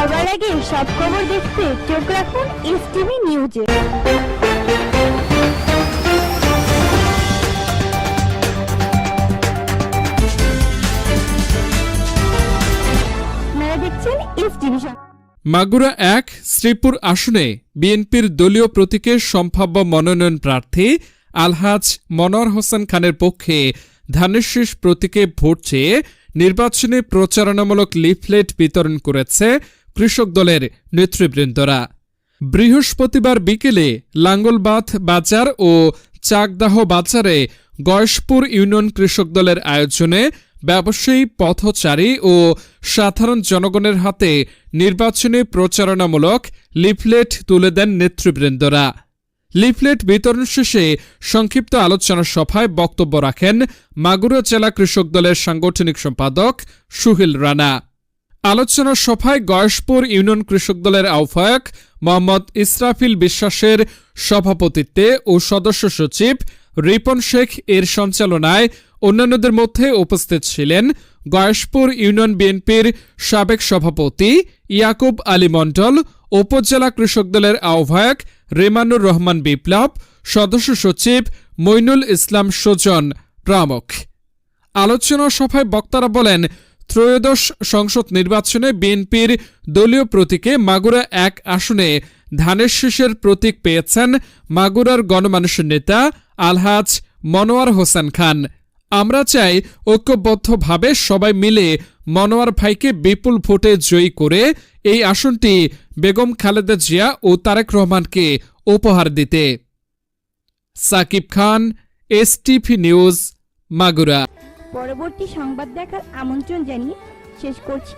সবার আগে সব খবর দেখতে চোখ রাখুন এস টিভি নিউজে মাগুরা এক, শ্রীপুর আসনে বিএনপির দলীয় প্রতীকের সম্ভাব্য মনোনয়ন প্রার্থী আলহাজ মনোয়ার হোসেন খানের পক্ষে ধানের শীষ প্রতীকে ভোট চেয়ে নির্বাচনী প্রচারণামূলক লিফলেট বিতরণ করেছে কৃষক দলের নেতৃবৃন্দরা। বৃহস্পতিবার বিকেলে লাঙ্গলবাথ বাজার ও চাকদাহ বাজারে গয়েশপুর ইউনিয়ন কৃষক দলের আয়োজনে ব্যবসায়ী, পথচারী ও সাধারণ জনগণের হাতে নির্বাচনী প্রচারণামূলক লিফলেট তুলে দেন নেতৃবৃন্দরা। লিফলেট বিতরণ শেষে সংক্ষিপ্ত আলোচনা সভায় বক্তব্য রাখেন মাগুরা জেলা কৃষক দলের সাংগঠনিক সম্পাদক সুহিল রানা। আলোচনা সভায় গয়েশপুর ইউনিয়ন কৃষক দলের আহ্বায়ক মোহাম্মদ ইসরাফিল বিশ্বাসের সভাপতিত্বে ও সদস্য সচিব রিপন শেখ এর সঞ্চালনায় অন্যান্যদের মধ্যে উপস্থিত ছিলেন গয়েশপুর ইউনিয়ন বিএনপির সাবেক সভাপতি ইয়াকুব আলী মণ্ডল, উপজেলা কৃষক দলের আহ্বায়ক রেমানুর রহমান বিপ্লব, সদস্য সচিব মইনুল ইসলাম সুজন প্রমুখ। আলোচনা সভায় বক্তারা বলেন ত্রয়োদশ সংসদ নির্বাচনে বিএনপির দলীয় প্রতীকে মাগুরা এক আসনে ধানের শীষের প্রতীক পেয়েছেন মাগুরার গণমানুষের নেতা আলহাজ মনোয়ার হোসেন খান। আমরা চাই ঐক্যবদ্ধভাবে সবাই মিলে মনোয়ার ভাইকে বিপুল ভোটে জয়ী করে এই আসনটি বেগম খালেদা জিয়া ও তারেক রহমানকে উপহার দিতে। Shakib Khan STV news, Magura. পরবর্তী সংবাদ দেখার আমন্ত্রণ জানিয়ে শেষ করছি।